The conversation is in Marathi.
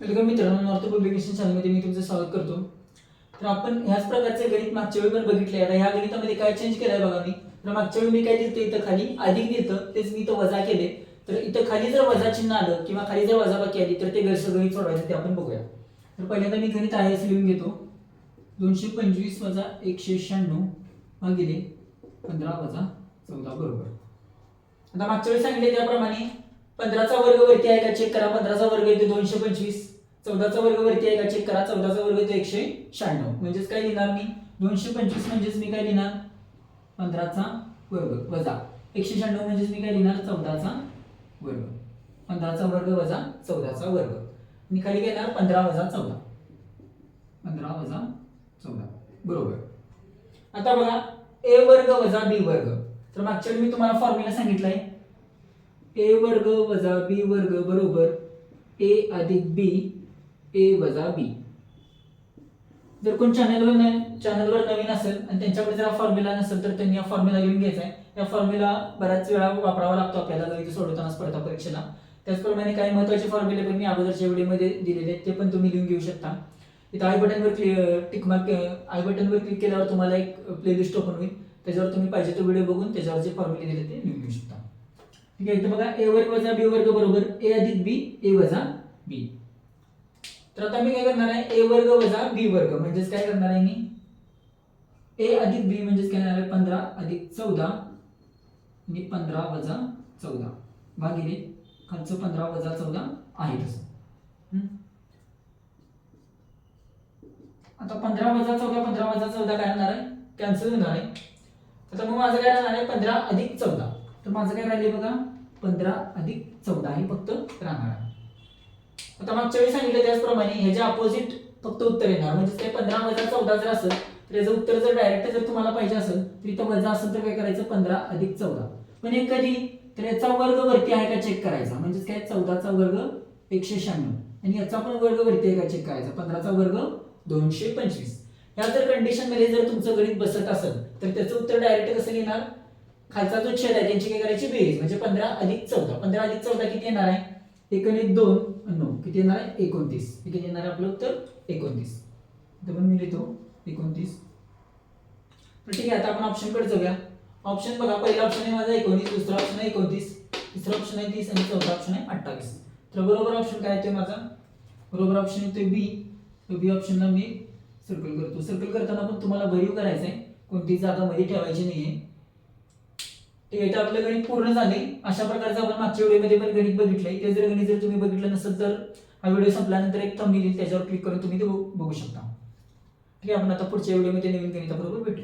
वेलकम मित्रांनो नॉर्थ पब्लिकेशन चॅनलमध्ये मी तुमचं स्वागत करतो. तर आपण ह्याच प्रकारचे गणित मागच्या वेळी पण बघितले आता ह्या गणितामध्ये काय चेंज केलंय बघा मी. तर मागच्या वेळी मी काय दिलं इथं खाली अधिक दिलं तेच मी इथं वजा केले तर इथं खाली जर वजा चिन्ह आलं किंवा खाली जर वजाबाकी आली तर ते गैरसं गणित सोडवायचं ते आपण बघूया. तर पहिल्यांदा मी गणित आहे असं लिहून घेतो. दोनशे पंचवीस वजा एकशे शहाण्णव भागिले पंधरा वजा चौदा बरोबर. आता मागच्या वेळी सांगितले त्याप्रमाणे पंधराचा वर्ग वरती आहे का चेक करा. पंधराचा वर्ग येतो दोनशे पंचवीस. चौदाचा वर्ग वरती आहे का चेक करा. चौदाचा वर्ग येतो एकशे शहाण्णव. म्हणजेच काय लिहिणार मी? दोनशे पंचवीस म्हणजेच मी काय लिहिणार? पंधराचा वर्ग वजा. एकशे शहाण्णव म्हणजेच मी काय लिहिणार? चौदाचा वर्ग. पंधराचा वर्ग वजा चौदाचा वर्ग. मी खाली घेणार पंधरा वजा चौदा. पंधरा वजा चौदा. बरोबर. आता बघा ए वर्ग वजा बी वर्ग. तर मागच्या मी तुम्हाला फॉर्म्युला सांगितलाय. ए वर्ग वजा बी वर्ग बरोबर ए अधिक बी ए वजा बी. जर कोण चॅनलवर चॅनलवर नवीन असेल आणि त्यांच्याकडे जर फॉर्म्युला नसेल तर त्यांनी हा फॉर्म्युला लिहून घ्यायचा आहे. या फॉर्म्युला बऱ्याच वेळा वापरावा लागतो आपल्याला गणित सोडवताना स्पर्धा परीक्षेला. त्याचप्रमाणे काही महत्त्वाचे फॉर्म्युले पण मी अगोदरच्या व्हिडिओमध्ये दिलेले आहेत ते पण तुम्ही लिहून घेऊ शकता. इथं आय बटनवर क्लिक टिकमार्क आय बटनवर क्लिक केल्यावर तुम्हाला एक प्लेलिस्ट ओपन होईल. त्याच्यावर तुम्ही पाहिजे तो व्हिडिओ बघून त्याच्यावर जे फॉर्म्युले दिले ते लिहून घेऊ शकता. ठीक आहे इथं बघा ए वर्ग वजा बी वर्ग बरोबर ए अधिक बी ए वजा बी. तर आता मी काय करणार आहे ए वर्ग वजा बी वर्ग म्हणजेच काय करणार आहे मी? ए अधिक बी म्हणजेच काय करणार आहे? पंधरा अधिक चौदा आणि पंधरा वजा चौदा. भागिले खालचं पंधरा वजा चौदा आहे तसं. हम्म? आता पंधरा वजा चौदा पंधरा वजा चौदा काय होणार आहे? कॅन्सल होणार आहे. आता मग माझं काय राहणार आहे? पंधरा अधिक चौदा. तर माझं काय राहिले बघा? पंधरा अधिक चौदा हे फक्त राहणार आहे. आता मागच्या वेळी सांगितलं त्याचप्रमाणे ह्याच्या अपोजिट फक्त उत्तर येणार म्हणजे ते पंधरा वजा चौदा जर असेल तर याचं उत्तर जर डायरेक्ट जर तुम्हाला पाहिजे असेल तर इथं वजा असेल तर काय करायचं? पंधरा अधिक चौदा. पण कधी? तर याचा वर्ग वरती आहे का चेक करायचा? म्हणजेच काय? चौदाचा वर्ग एकशे शहाण्णव. आणि याचा पण वर्ग वरती आहे का चेक करायचा? पंधराचा वर्ग दोनशे पंचवीस. या जर कंडिशनमध्ये जर तुमचं गणित बसत असेल तर त्याचं उत्तर डायरेक्ट कसं लिहिणार खालचा जो छेद आहे त्यांची काय करायची? बेरीज. म्हणजे पंधरा अधिक चौदा. पंधरा अधिक चौदा किती येणार आहे? एक एक दोन नऊ. किती येणार आहे? एकोणतीस. हे किती येणार आहे आपलं उत्तर एकोणतीस. तर पण मी लिहितो. एकोणतीस. तर ठीक आहे आता आपण ऑप्शनकडे जाऊया. ऑप्शन बघा पहिला ऑप्शन आहे माझा एकोणीस दुसरा ऑप्शन आहे एकोणतीस तिसरा ऑप्शन आहे तीस आणि चौथा ऑप्शन आहे अठ्ठावीस. तर बरोबर ऑप्शन काय येतोय माझा? बरोबर ऑप्शन येतोय बी बी ऑप्शनला मी सर्कल करतो. सर्कल करताना पण तुम्हाला भरीव करायचं आहे कोणती जागा मध्ये ठेवायची नाही आहे ठीक आहे तर आपलं गणित पूर्ण झाले. अशा प्रकारचं आपण मागच्या व्हिडिओमध्ये पण गणित बघितलंय. ते जर गणित जर तुम्ही बघितलं नसेल तर हा व्हिडिओ संपल्यानंतर एक थंबनेल येईल त्याच्यावर क्लिक करून तुम्ही ते बघू शकता. ठीक आहे आपण आता पुढच्या व्हिडिओमध्ये नवीन गणिताबरोबर भेटू